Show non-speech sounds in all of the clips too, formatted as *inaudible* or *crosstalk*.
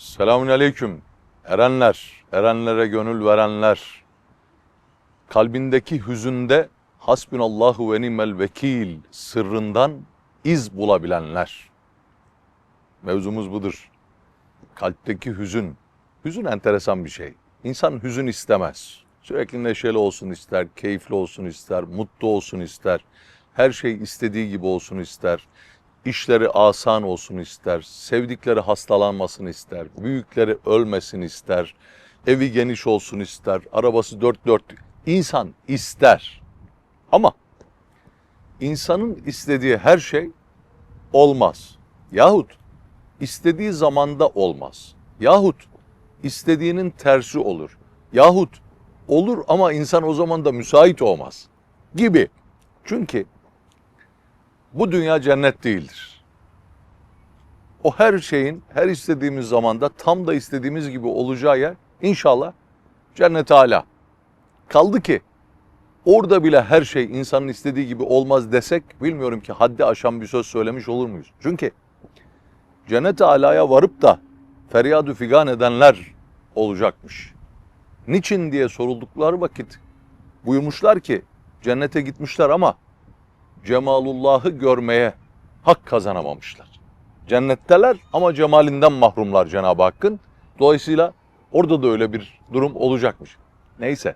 Selamun aleyküm. Erenler, erenlere gönül verenler, kalbindeki hüzünde hasbunallahu ve nimel vekil sırrından iz bulabilenler. Mevzumuz budur. Kalpteki hüzün. Hüzün enteresan bir şey. İnsan hüzün istemez. Sürekli neşeli olsun ister, keyifli olsun ister, mutlu olsun ister. Her şey istediği gibi olsun ister. İşleri asan olsun ister. Sevdikleri hastalanmasını ister. Büyükleri ölmesin ister. Evi geniş olsun ister. Arabası dört dörtlük. İnsan ister. Ama insanın istediği her şey olmaz. Yahut istediği zamanda olmaz. Yahut istediğinin tersi olur. Yahut olur ama insan o zaman da müsait olmaz gibi. Çünkü bu dünya cennet değildir. O her şeyin her istediğimiz zamanda tam da istediğimiz gibi olacağı yer inşallah cennet hala. Kaldı ki orada bile her şey insanın istediği gibi olmaz desek bilmiyorum ki haddi aşan bir söz söylemiş olur muyuz? Çünkü cennet alaya varıp da feryadu figan edenler olacakmış. Niçin diye soruldukları vakit buyurmuşlar ki cennete gitmişler ama cemalullah'ı görmeye hak kazanamamışlar. Cennetteler ama cemalinden mahrumlar Cenab-ı Hakk'ın. Dolayısıyla orada da öyle bir durum olacakmış. Neyse.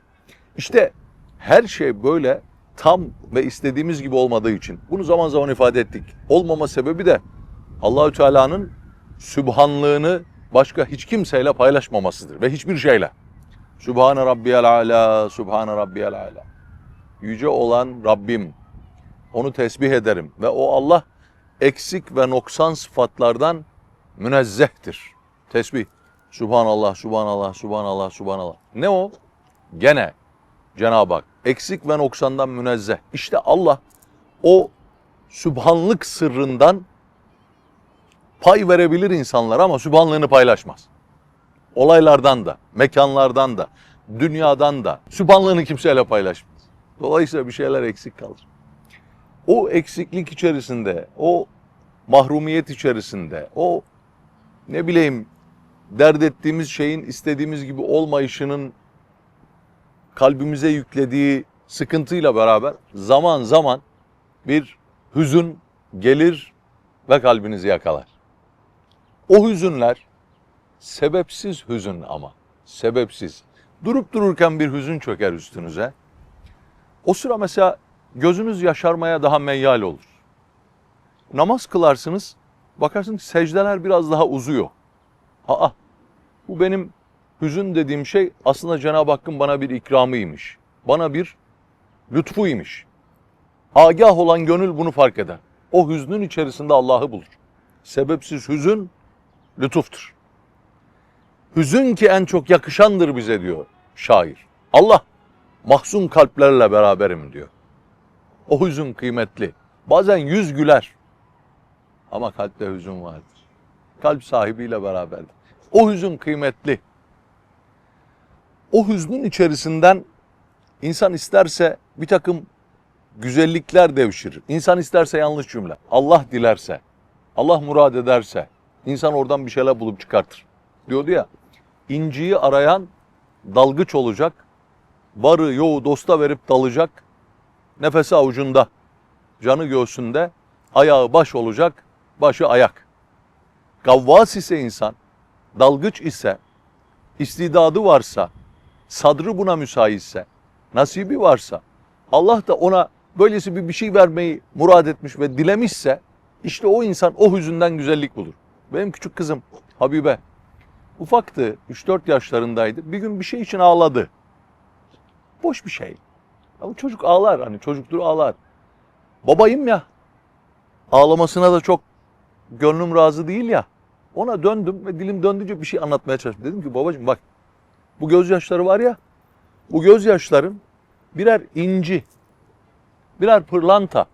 İşte her şey böyle tam ve istediğimiz gibi olmadığı için bunu zaman zaman ifade ettik. Olmama sebebi de Allahü Teala'nın sübhanlığını başka hiç kimseyle paylaşmamasıdır ve hiçbir şeyle. Sübhane Rabbiyel Ala, Sübhane Rabbiyel Ala. Yüce olan Rabbim, onu tesbih ederim ve o Allah eksik ve noksan sıfatlardan münezzehtir. Tesbih. Subhanallah, Subhanallah, Subhanallah, Subhanallah. Ne o? Gene Cenab-ı Hak eksik ve noksandan münezzeh. İşte Allah o sübhanlık sırrından pay verebilir insanlara ama sübhanlığını paylaşmaz. Olaylardan da, mekanlardan da, dünyadan da sübhanlığını kimseyle paylaşmaz. Dolayısıyla bir şeyler eksik kalır o eksiklik içerisinde, o mahrumiyet içerisinde, o ne bileyim dert ettiğimiz şeyin istediğimiz gibi olmayışının kalbimize yüklediği sıkıntıyla beraber zaman zaman bir hüzün gelir ve kalbinizi yakalar. O hüzünler sebepsiz hüzün ama sebepsiz. Durup dururken bir hüzün çöker üstünüze. O sıra mesela gözünüz yaşarmaya daha meyyal olur. Namaz kılarsınız, bakarsınız secdeler biraz daha uzuyor. Aa, bu benim hüzün dediğim şey aslında Cenab-ı Hakk'ın bana bir ikramıymış. Bana bir lütfuymuş. Agah olan gönül bunu fark eder. O hüznün içerisinde Allah'ı bulur. Sebepsiz hüzün lütuftur. Hüzün ki en çok yakışandır bize diyor şair. Allah mahzun kalplerle beraberim diyor. O hüzün kıymetli. Bazen yüz güler. Ama kalpte hüzün vardır. Kalp sahibiyle beraberdir. O hüzün kıymetli. O hüznün içerisinden insan isterse bir takım güzellikler devşirir. İnsan isterse yanlış cümle. Allah dilerse, Allah murad ederse insan oradan bir şeyler bulup çıkartır. Diyordu ya, inciyi arayan dalgıç olacak, barı yoğu dosta verip dalacak, nefesi avucunda, canı göğsünde, ayağı baş olacak, başı ayak. Gavvas ise insan, dalgıç ise, istidadı varsa, sadrı buna müsaitse, nasibi varsa, Allah da ona böylesi bir bir şey vermeyi murad etmiş ve dilemişse, işte o insan o hüzünden güzellik bulur. Benim küçük kızım Habibe, ufaktı, 3-4 yaşlarındaydı. Bir gün bir şey için ağladı. Boş bir şey. Ama çocuk ağlar hani çocuktur ağlar. Babayım ya. Ağlamasına da çok gönlüm razı değil ya. Ona döndüm ve dilim döndüğünce bir şey anlatmaya çalıştım. Dedim ki babacığım bak bu gözyaşları var ya bu gözyaşların birer inci, birer pırlanta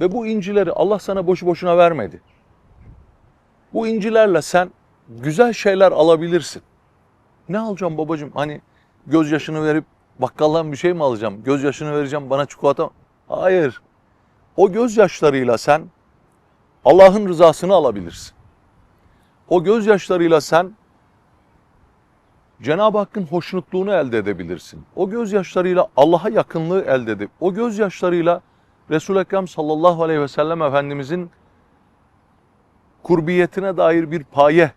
ve bu incileri Allah sana boşu boşuna vermedi. Bu incilerle sen güzel şeyler alabilirsin. Ne alacağım babacığım? Hani gözyaşını verip bakkaldan bir şey mi alacağım? Gözyaşını vereceğim bana çikolata? Hayır. O gözyaşlarıyla sen Allah'ın rızasını alabilirsin. O gözyaşlarıyla sen Cenab-ı Hakk'ın hoşnutluğunu elde edebilirsin. O gözyaşlarıyla Allah'a yakınlığı elde edip, o gözyaşlarıyla Resul-i Ekrem sallallahu aleyhi ve sellem Efendimizin kurbiyetine dair bir paye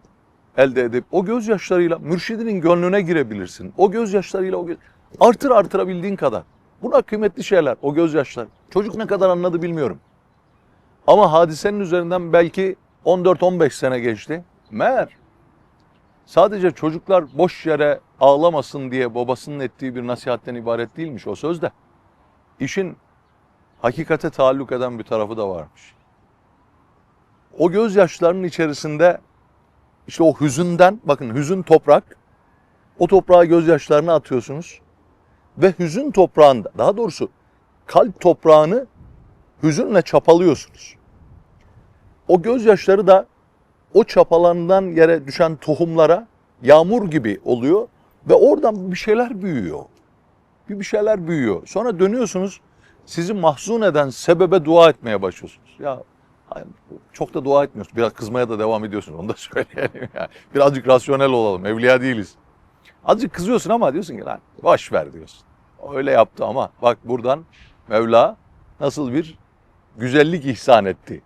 elde edip, o gözyaşlarıyla mürşidinin gönlüne girebilirsin. O gözyaşlarıyla o göz... artır artırabildiğin kadar. Bunlar kıymetli şeyler, o gözyaşları. Çocuk ne kadar anladı bilmiyorum. Ama hadisenin üzerinden belki 14-15 sene geçti. Meğer sadece çocuklar boş yere ağlamasın diye babasının ettiği bir nasihatten ibaret değilmiş o söz de. İşin hakikate taalluk eden bir tarafı da varmış. O gözyaşlarının içerisinde işte o hüzünden, bakın hüzün toprak, o toprağa gözyaşlarını atıyorsunuz ve hüzün toprağında, daha doğrusu kalp toprağını hüzünle çapalıyorsunuz. O gözyaşları da o çapalarından yere düşen tohumlara yağmur gibi oluyor ve oradan bir şeyler büyüyor. Bir bir şeyler büyüyor. Sonra dönüyorsunuz sizi mahzun eden sebebe dua etmeye başlıyorsunuz. Ya çok da dua etmiyorsunuz. Biraz kızmaya da devam ediyorsunuz. Onu da *laughs* söyleyelim. Yani. Birazcık rasyonel olalım. Evliya değiliz. Azıcık kızıyorsun ama diyorsun ki lan boş ver diyorsun. Öyle yaptı ama bak buradan Mevla nasıl bir güzellik ihsan etti.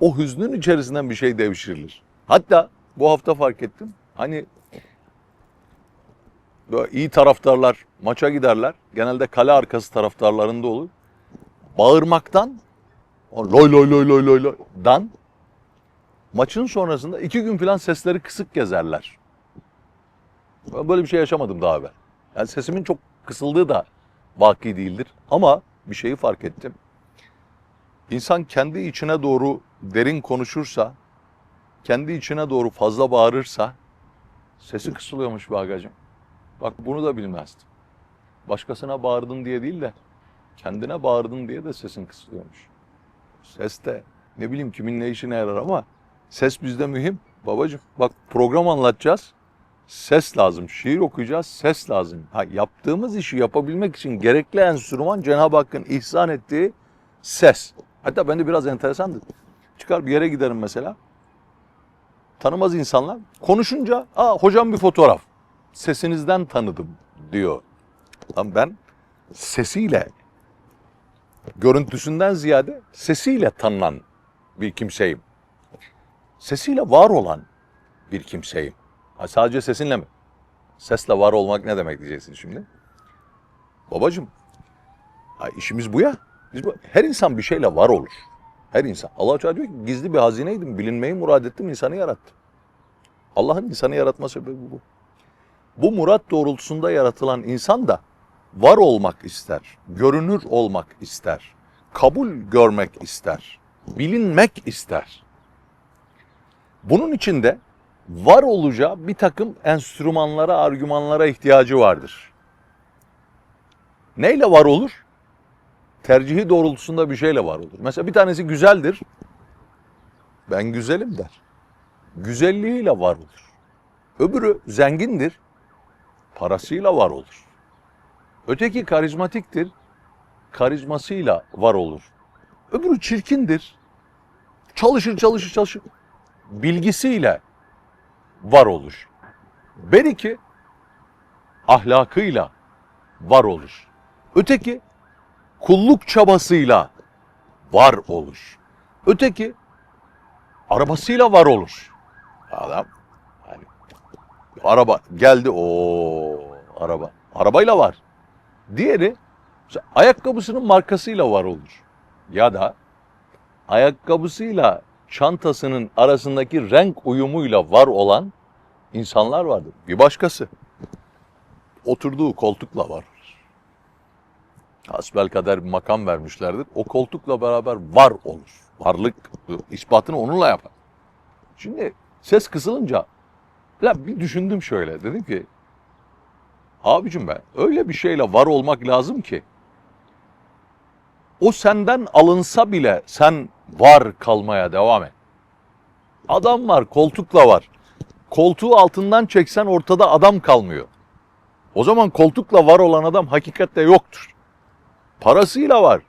O hüznün içerisinden bir şey devşirilir. Hatta bu hafta fark ettim. Hani böyle iyi taraftarlar maça giderler. Genelde kale arkası taraftarlarında olur. Bağırmaktan loy loy loy loy loy loy dan maçın sonrasında iki gün falan sesleri kısık gezerler. Ben böyle bir şey yaşamadım daha evvel. Yani sesimin çok kısıldığı da vaki değildir. Ama bir şeyi fark ettim. İnsan kendi içine doğru derin konuşursa, kendi içine doğru fazla bağırırsa sesi kısılıyormuş be agacım. Bak bunu da bilmezdim. Başkasına bağırdın diye değil de kendine bağırdın diye de sesin kısılıyormuş. Ses de ne bileyim kimin ne işine yarar ama ses bizde mühim. Babacım bak program anlatacağız. Ses lazım. Şiir okuyacağız. Ses lazım. Ha, yaptığımız işi yapabilmek için gerekli enstrüman Cenab-ı Hakk'ın ihsan ettiği ses. Hatta bende biraz enteresandı. Çıkar bir yere giderim mesela. Tanımaz insanlar. Konuşunca aa hocam bir fotoğraf. Sesinizden tanıdım diyor. Lan ben sesiyle görüntüsünden ziyade sesiyle tanınan bir kimseyim. Sesiyle var olan bir kimseyim. Ha, sadece sesinle mi? Sesle var olmak ne demek diyeceksin şimdi? Babacım, ha, işimiz bu ya. Biz bu, her insan bir şeyle var olur. Her insan. Allah Teala diyor ki gizli bir hazineydim, bilinmeyi murad ettim, insanı yarattım. Allah'ın insanı yaratma sebebi bu. Bu murat doğrultusunda yaratılan insan da var olmak ister, görünür olmak ister, kabul görmek ister, bilinmek ister. Bunun için de var olacağı bir takım enstrümanlara, argümanlara ihtiyacı vardır. Neyle var olur? Tercihi doğrultusunda bir şeyle var olur. Mesela bir tanesi güzeldir. Ben güzelim der. Güzelliğiyle var olur. Öbürü zengindir. Parasıyla var olur. Öteki karizmatiktir. Karizmasıyla var olur. Öbürü çirkindir. Çalışır çalışır çalışır. Bilgisiyle var olur. Beriki ahlakıyla var olur. Öteki kulluk çabasıyla var olur. Öteki arabasıyla var olur. Adam hani araba geldi o araba. Arabayla var. Diğeri ayakkabısının markasıyla var olur. Ya da ayakkabısıyla çantasının arasındaki renk uyumuyla var olan insanlar vardır. Bir başkası oturduğu koltukla var. Hasbel kader bir makam vermişlerdir. O koltukla beraber var olur. Varlık ispatını onunla yapar. Şimdi ses kısılınca ya bir düşündüm şöyle. Dedim ki abicim ben öyle bir şeyle var olmak lazım ki o senden alınsa bile sen var kalmaya devam et. Adam var, koltukla var. Koltuğu altından çeksen ortada adam kalmıyor. O zaman koltukla var olan adam hakikatte yoktur. Parasıyla var.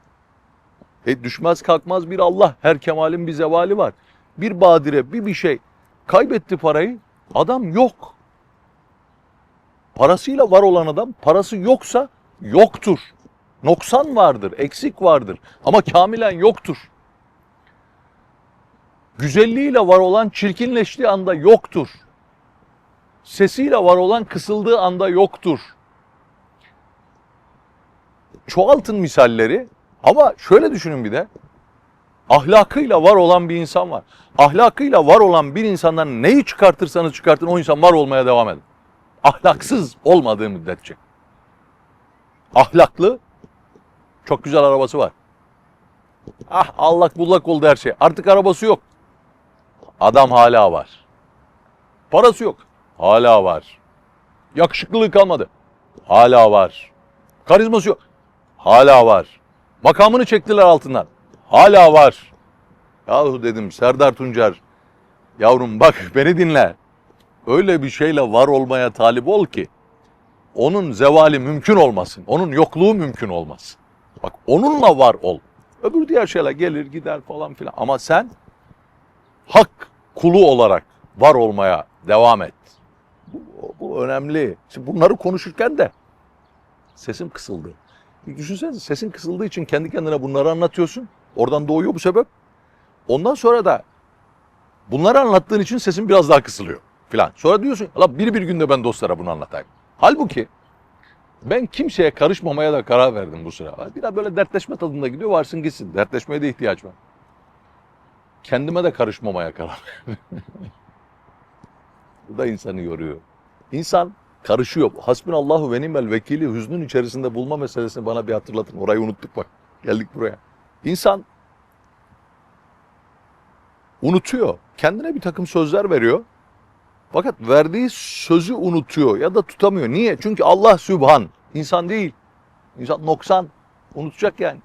E düşmez kalkmaz bir Allah, her kemalin bir zevali var. Bir badire, bir bir şey. Kaybetti parayı. Adam yok. Parasıyla var olan adam parası yoksa yoktur. Noksan vardır, eksik vardır ama kamilen yoktur. Güzelliğiyle var olan çirkinleştiği anda yoktur. Sesiyle var olan kısıldığı anda yoktur. Çoğaltın misalleri ama şöyle düşünün bir de. Ahlakıyla var olan bir insan var. Ahlakıyla var olan bir insandan neyi çıkartırsanız çıkartın o insan var olmaya devam edin. Ahlaksız olmadığı müddetçe. Ahlaklı, çok güzel arabası var. Ah allak bullak oldu her şey. Artık arabası yok. Adam hala var. Parası yok. Hala var. Yakışıklılığı kalmadı. Hala var. Karizması yok. Hala var. Makamını çektiler altından. Hala var. Yahu dedim Serdar Tuncer. Yavrum bak *laughs* beni dinle. Öyle bir şeyle var olmaya talip ol ki onun zevali mümkün olmasın. Onun yokluğu mümkün olmasın. Bak onunla var ol. Öbür diğer şeyler gelir gider falan filan. Ama sen hak kulu olarak var olmaya devam et. Bu, bu önemli. Şimdi bunları konuşurken de sesim kısıldı. Bir Düşünsenize sesin kısıldığı için kendi kendine bunları anlatıyorsun. Oradan doğuyor bu sebep. Ondan sonra da bunları anlattığın için sesin biraz daha kısılıyor filan. Sonra diyorsun Allah bir bir günde ben dostlara bunu anlatayım. Halbuki ben kimseye karışmamaya da karar verdim bu sıra. Biraz böyle dertleşme tadında gidiyor varsın gitsin. Dertleşmeye de ihtiyaç var. Kendime de karışmamaya karar verdim. *laughs* bu da insanı yoruyor. İnsan karışıyor. Hasbunallahu ve nimel vekili hüznün içerisinde bulma meselesini bana bir hatırlatın. Orayı unuttuk bak. Geldik buraya. İnsan unutuyor. Kendine bir takım sözler veriyor. Fakat verdiği sözü unutuyor ya da tutamıyor. Niye? Çünkü Allah Sübhan. İnsan değil. İnsan noksan. Unutacak yani.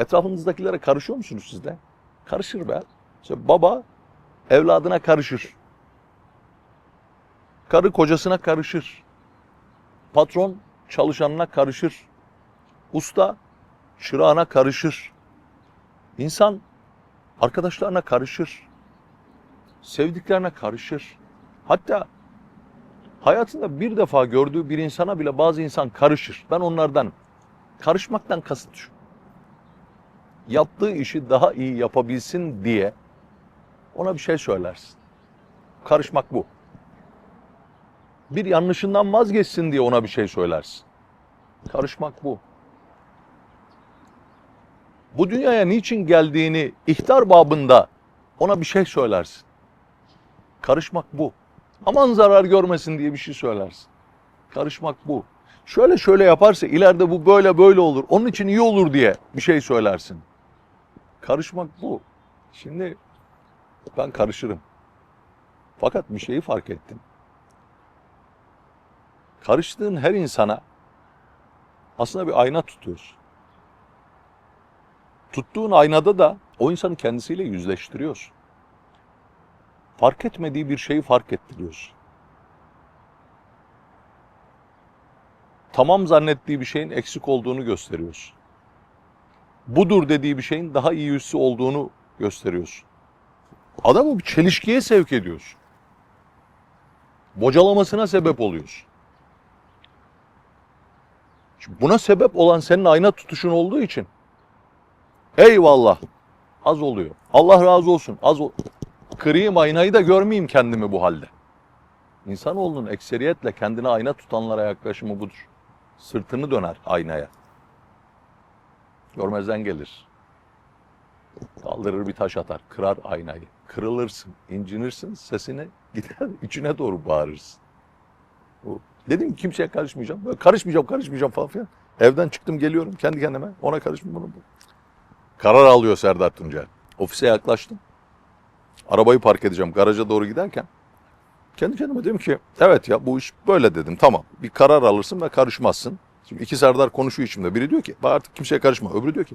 Etrafınızdakilere karışıyor musunuz siz de? Karışır be. İşte baba evladına karışır. Karı kocasına karışır. Patron çalışanına karışır. Usta çırağına karışır. İnsan arkadaşlarına karışır. Sevdiklerine karışır. Hatta hayatında bir defa gördüğü bir insana bile bazı insan karışır. Ben onlardan karışmaktan kasıt şu. Yaptığı işi daha iyi yapabilsin diye ona bir şey söylersin. Karışmak bu. Bir yanlışından vazgeçsin diye ona bir şey söylersin. Karışmak bu. Bu dünyaya niçin geldiğini ihtar babında ona bir şey söylersin. Karışmak bu. Aman zarar görmesin diye bir şey söylersin. Karışmak bu. Şöyle şöyle yaparsa ileride bu böyle böyle olur. Onun için iyi olur diye bir şey söylersin. Karışmak bu. Şimdi ben karışırım. Fakat bir şeyi fark ettim. Karıştığın her insana aslında bir ayna tutuyorsun. Tuttuğun aynada da o insanı kendisiyle yüzleştiriyorsun. Fark etmediği bir şeyi fark ettiriyorsun. Tamam zannettiği bir şeyin eksik olduğunu gösteriyorsun. Budur dediği bir şeyin daha iyi üssü olduğunu gösteriyorsun. Adamı bir çelişkiye sevk ediyorsun. Bocalamasına sebep oluyorsun. Şimdi buna sebep olan senin ayna tutuşun olduğu için eyvallah az oluyor. Allah razı olsun az ol kırayım aynayı da görmeyeyim kendimi bu halde. İnsanoğlunun ekseriyetle kendine ayna tutanlara yaklaşımı budur. Sırtını döner aynaya. Görmezden gelir. Kaldırır bir taş atar, kırar aynayı. Kırılırsın, incinirsin, sesini gider, *laughs* içine doğru bağırırsın. Bu. Dedim ki kimseye karışmayacağım. Böyle karışmayacağım, karışmayacağım falan filan. Evden çıktım geliyorum kendi kendime. Ona karışma bunu. Karar alıyor Serdar Tuncel. Ofise yaklaştım. Arabayı park edeceğim garaja doğru giderken kendi kendime dedim ki evet ya bu iş böyle dedim tamam bir karar alırsın ve karışmazsın. Şimdi iki Serdar konuşuyor içimde. Biri diyor ki "Bak artık kimseye karışma. Öbürü diyor ki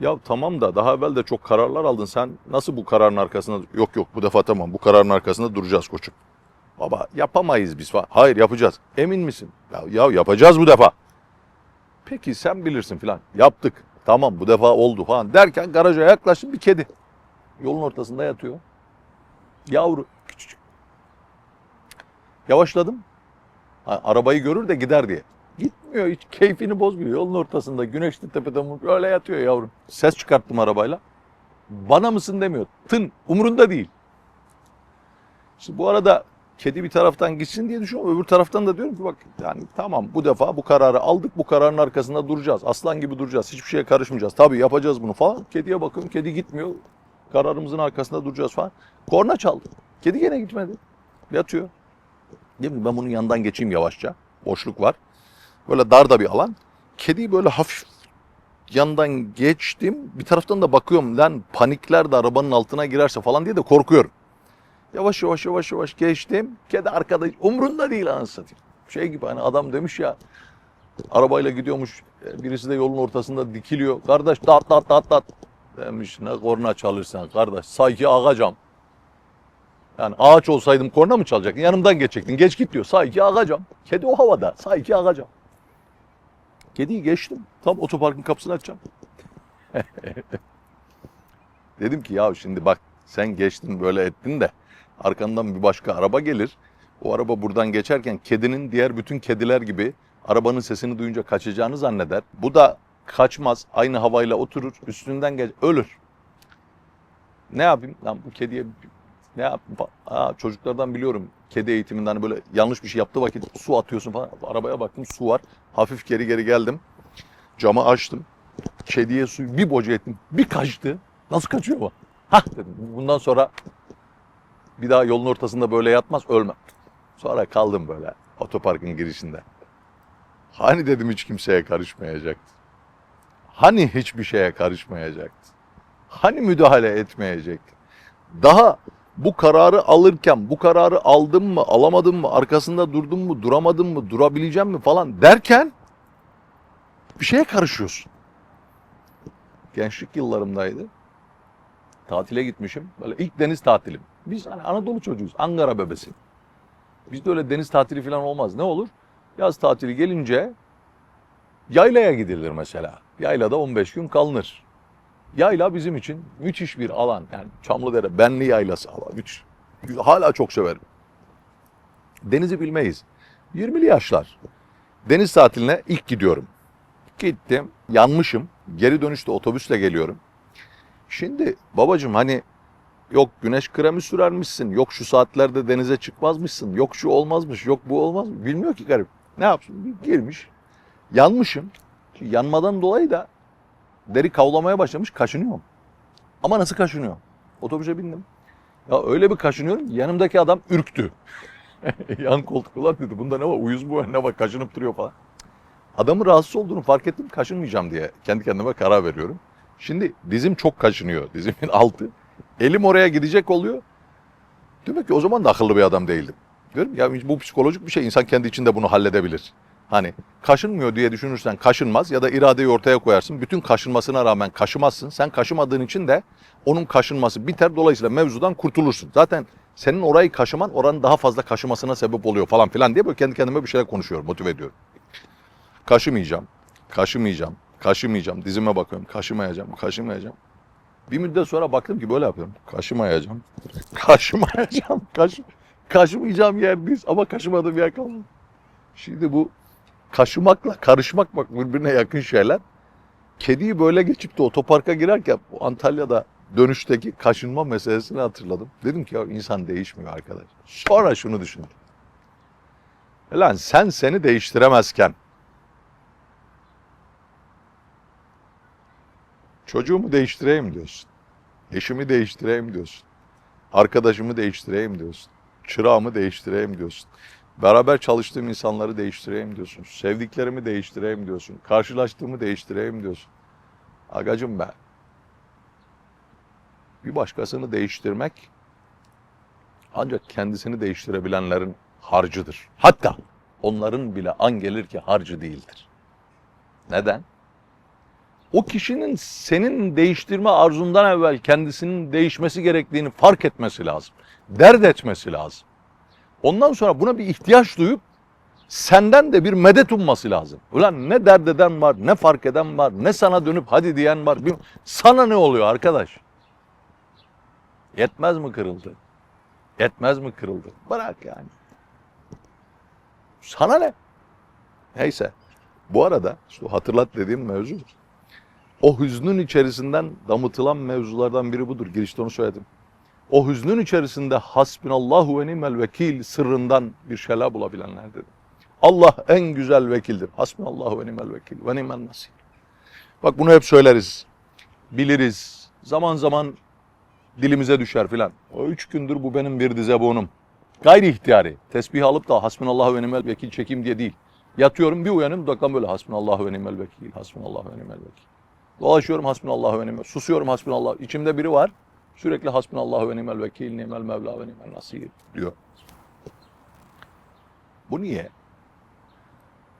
ya tamam da daha evvel de çok kararlar aldın sen nasıl bu kararın arkasında yok yok bu defa tamam bu kararın arkasında duracağız koçum. Baba yapamayız biz falan. Hayır yapacağız. Emin misin? Ya, ya yapacağız bu defa. Peki sen bilirsin filan. Yaptık. Tamam bu defa oldu falan derken garaja yaklaştım bir kedi. Yolun ortasında yatıyor. Yavru küçücük. Yavaşladım. Arabayı görür de gider diye. Gitmiyor hiç keyfini bozmuyor. Yolun ortasında güneşli tepede öyle yatıyor yavrum. Ses çıkarttım arabayla. Bana mısın demiyor. Tın umurunda değil. İşte bu arada kedi bir taraftan gitsin diye düşünüyorum. Öbür taraftan da diyorum ki bak yani tamam bu defa bu kararı aldık. Bu kararın arkasında duracağız. Aslan gibi duracağız. Hiçbir şeye karışmayacağız. Tabii yapacağız bunu falan. Kediye bakıyorum. Kedi gitmiyor. Kararımızın arkasında duracağız falan. Korna çaldı. Kedi gene gitmedi. Yatıyor. Ki ben bunun yanından geçeyim yavaşça. Boşluk var. Böyle dar da bir alan. Kediyi böyle hafif yandan geçtim. Bir taraftan da bakıyorum lan panikler de arabanın altına girerse falan diye de korkuyorum. Yavaş yavaş yavaş yavaş geçtim. Kedi arkada umrunda değil anasını. Şey gibi hani adam demiş ya arabayla gidiyormuş. e, Birisi de yolun ortasında dikiliyor. Kardeş tat tat tat tat. Demiş ne korna çalırsan kardeş. Sanki ağacam. Yani ağaç olsaydım korna mı çalacaktın? Yanımdan geçecektin. Geç git diyor. Sanki ağacam. Kedi o havada. Sanki ağacam. Kediyi geçtim. Tam otoparkın kapısını açacağım. *laughs* Dedim ki ya şimdi bak sen geçtin böyle ettin de arkandan bir başka araba gelir. O araba buradan geçerken kedinin diğer bütün kediler gibi arabanın sesini duyunca kaçacağını zanneder. Bu da kaçmaz. Aynı havayla oturur. Üstünden geç ölür. Ne yapayım? Lan bu kediye ne yap? Aa, çocuklardan biliyorum. Kedi eğitiminden hani böyle yanlış bir şey yaptığı vakit su atıyorsun falan. Arabaya baktım su var. Hafif geri geri geldim. Camı açtım. Kediye suyu bir boca ettim. Bir kaçtı. Nasıl kaçıyor bu? Hah dedim. Bundan sonra bir daha yolun ortasında böyle yatmaz ölmem. Sonra kaldım böyle otoparkın girişinde. Hani dedim hiç kimseye karışmayacaktı. Hani hiçbir şeye karışmayacaktı. Hani müdahale etmeyecekti. Daha bu kararı alırken bu kararı aldım mı alamadım mı arkasında durdum mu duramadım mı durabileceğim mi falan derken bir şeye karışıyorsun. Gençlik yıllarımdaydı. Tatile gitmişim. Böyle ilk deniz tatilim. Biz hani Anadolu çocuğuyuz. Ankara bebesi. Bizde öyle deniz tatili falan olmaz. Ne olur? Yaz tatili gelince yaylaya gidilir mesela. Yaylada 15 gün kalınır. Yayla bizim için müthiş bir alan. Yani Çamlıdere, Benli Yaylası alan. Müthiş. Hala çok severim. Denizi bilmeyiz. 20'li yaşlar. Deniz tatiline ilk gidiyorum. Gittim, yanmışım. Geri dönüşte otobüsle geliyorum. Şimdi babacığım hani yok güneş kremi sürermişsin, yok şu saatlerde denize çıkmazmışsın, yok şu olmazmış, yok bu olmaz. Bilmiyor ki garip. Ne yapsın? Girmiş. Yanmışım. Yanmadan dolayı da deri kavlamaya başlamış, kaşınıyorum. Ama nasıl kaşınıyorum? Otobüse bindim. Ya öyle bir kaşınıyorum ki yanımdaki adam ürktü. *laughs* Yan koltuklar dedi. Bunda ne var? Uyuz mu var? Ne var? Kaşınıp duruyor falan. Adamın rahatsız olduğunu fark ettim. Kaşınmayacağım diye kendi kendime karar veriyorum. Şimdi dizim çok kaşınıyor. Dizimin *laughs* altı. Elim oraya gidecek oluyor. Demek ki o zaman da akıllı bir adam değildim. Diyorum ya bu psikolojik bir şey. İnsan kendi içinde bunu halledebilir. Hani kaşınmıyor diye düşünürsen kaşınmaz ya da iradeyi ortaya koyarsın. Bütün kaşınmasına rağmen kaşımazsın. Sen kaşımadığın için de onun kaşınması biter. Dolayısıyla mevzudan kurtulursun. Zaten senin orayı kaşıman oranın daha fazla kaşımasına sebep oluyor falan filan diye böyle kendi kendime bir şeyler konuşuyorum, motive ediyorum. Kaşımayacağım, kaşımayacağım, kaşımayacağım. Dizime bakıyorum, kaşımayacağım, kaşımayacağım. Bir müddet sonra baktım ki böyle yapıyorum. Kaşımayacağım, *laughs* kaşımayacağım, kaşı, kaşımayacağım yerdeyiz ama kaşımadığım yer kalmadı. Şimdi bu kaşımakla karışmak bak birbirine yakın şeyler. Kediyi böyle geçip de otoparka girerken bu Antalya'da dönüşteki kaşınma meselesini hatırladım. Dedim ki ya insan değişmiyor arkadaş. Sonra şunu düşündüm. Lan sen seni değiştiremezken çocuğumu değiştireyim diyorsun. Eşimi değiştireyim diyorsun. Arkadaşımı değiştireyim diyorsun. Çırağımı değiştireyim diyorsun. Beraber çalıştığım insanları değiştireyim diyorsun. Sevdiklerimi değiştireyim diyorsun. Karşılaştığımı değiştireyim diyorsun. Agacım be. Bir başkasını değiştirmek ancak kendisini değiştirebilenlerin harcıdır. Hatta onların bile an gelir ki harcı değildir. Neden? O kişinin senin değiştirme arzundan evvel kendisinin değişmesi gerektiğini fark etmesi lazım. Dert etmesi lazım. Ondan sonra buna bir ihtiyaç duyup senden de bir medet umması lazım. Ulan ne dert eden var, ne fark eden var, ne sana dönüp hadi diyen var. Sana ne oluyor arkadaş? Yetmez mi kırıldı? Etmez mi kırıldı? Bırak yani. Sana ne? Neyse. Bu arada işte hatırlat dediğim mevzu. O hüznün içerisinden damıtılan mevzulardan biri budur. Girişte onu söyledim. O hüznün içerisinde hasbinallahu ve nimel vekil sırrından bir şeyler bulabilenler dedim. Allah en güzel vekildir. Hasbinallahu ve nimel vekil ve nimel nasir. Bak bunu hep söyleriz. Biliriz. Zaman zaman dilimize düşer filan. O üç gündür bu benim bir dize bonum. Gayri ihtiyari. Tesbih alıp da hasbinallahu ve nimel vekil çekeyim diye değil. Yatıyorum bir uyanıyorum dudaktan böyle hasbinallahu ve nimel vekil, hasbinallahu ve nimel vekil. Dolaşıyorum hasbinallahu ve nimel, susuyorum hasbinallah. İçimde biri var. Sürekli hasbinallahu ve nimel vekil, nimel mevla ve nimel nasir diyor. Bu niye?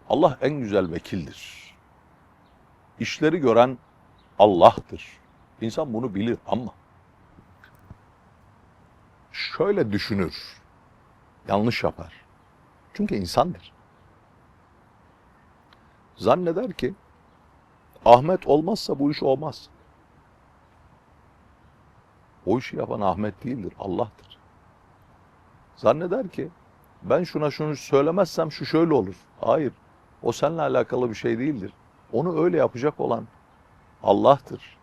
Allah en güzel vekildir. İşleri gören Allah'tır. İnsan bunu bilir ama şöyle düşünür. Yanlış yapar. Çünkü insandır. Zanneder ki Ahmet olmazsa bu iş olmaz. O işi yapan Ahmet değildir, Allah'tır. Zanneder ki ben şuna şunu söylemezsem şu şöyle olur. Hayır. O seninle alakalı bir şey değildir. Onu öyle yapacak olan Allah'tır.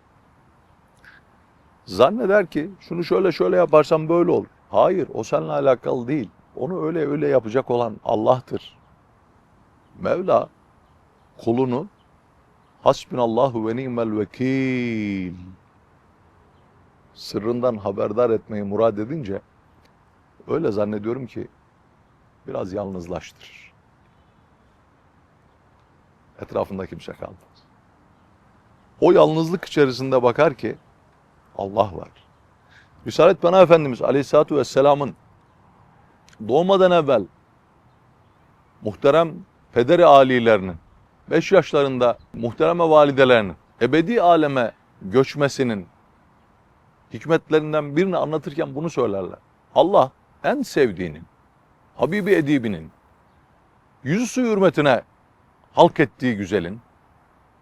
Zanneder ki şunu şöyle şöyle yaparsam böyle olur. Hayır, o seninle alakalı değil. Onu öyle öyle yapacak olan Allah'tır. Mevla kulunu hasbinallahu ve ni'mel vekil sırrından haberdar etmeyi murad edince öyle zannediyorum ki biraz yalnızlaştırır. Etrafında kimse kalmaz. O yalnızlık içerisinde bakar ki Allah var. Risalet Bana Efendimiz Aleyhisselatü Vesselam'ın doğmadan evvel muhterem pederi alilerinin 5 yaşlarında muhtereme validelerinin ebedi aleme göçmesinin hikmetlerinden birini anlatırken bunu söylerler. Allah en sevdiğinin, Habibi Edibinin, yüzü su hürmetine halk ettiği güzelin,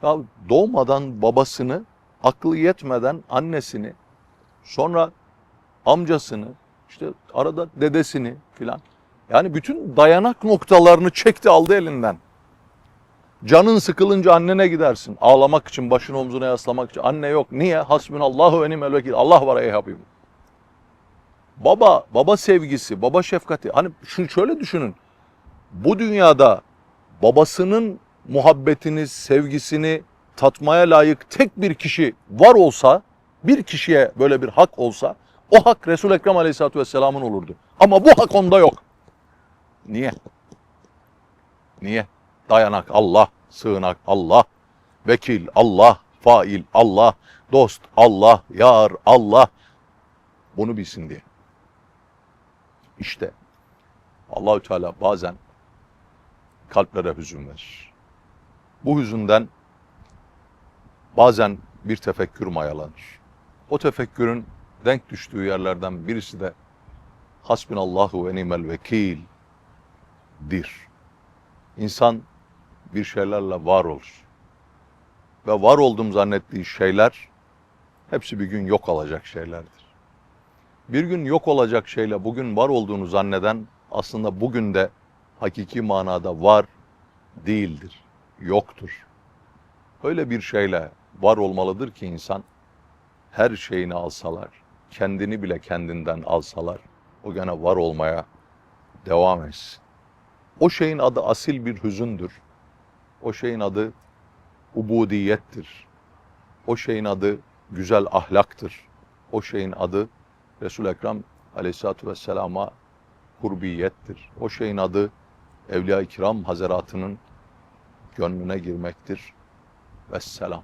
ya doğmadan babasını, aklı yetmeden annesini, sonra amcasını, işte arada dedesini filan. Yani bütün dayanak noktalarını çekti aldı elinden. Canın sıkılınca annene gidersin. Ağlamak için, başını omzuna yaslamak için. Anne yok. Niye? Hasbunallahu ve nimel vekil. Allah var ey Habibim. Baba, baba sevgisi, baba şefkati. Hani şunu şöyle düşünün. Bu dünyada babasının muhabbetini, sevgisini tatmaya layık tek bir kişi var olsa, bir kişiye böyle bir hak olsa, o hak Resul-i Ekrem Aleyhisselatü Vesselam'ın olurdu. Ama bu hak onda yok. Niye? Niye? Dayanak Allah, sığınak Allah, vekil Allah, fail Allah, dost Allah, yar Allah. Bunu bilsin diye. İşte Allahü Teala bazen kalplere hüzün verir. Bu hüzünden bazen bir tefekkür mayalanır. O tefekkürün denk düştüğü yerlerden birisi de Hasbinallahu ve nimel vekil dir. İnsan bir şeylerle var olur. Ve var olduğum zannettiği şeyler hepsi bir gün yok olacak şeylerdir. Bir gün yok olacak şeyle bugün var olduğunu zanneden aslında bugün de hakiki manada var değildir, yoktur. Öyle bir şeyle var olmalıdır ki insan her şeyini alsalar, kendini bile kendinden alsalar o gene var olmaya devam etsin. O şeyin adı asil bir hüzündür. O şeyin adı ubudiyettir. O şeyin adı güzel ahlaktır. O şeyin adı Resul-i Ekrem aleyhissalatü vesselama kurbiyettir. O şeyin adı Evliya-i Kiram Hazaratının gönlüne girmektir. Vesselam.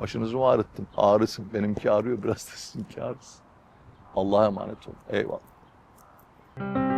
Başınızı mı ağrıttım? Ağrısın. Benimki ağrıyor. Biraz da sizinki ağrısın. Allah'a emanet olun. Eyvallah.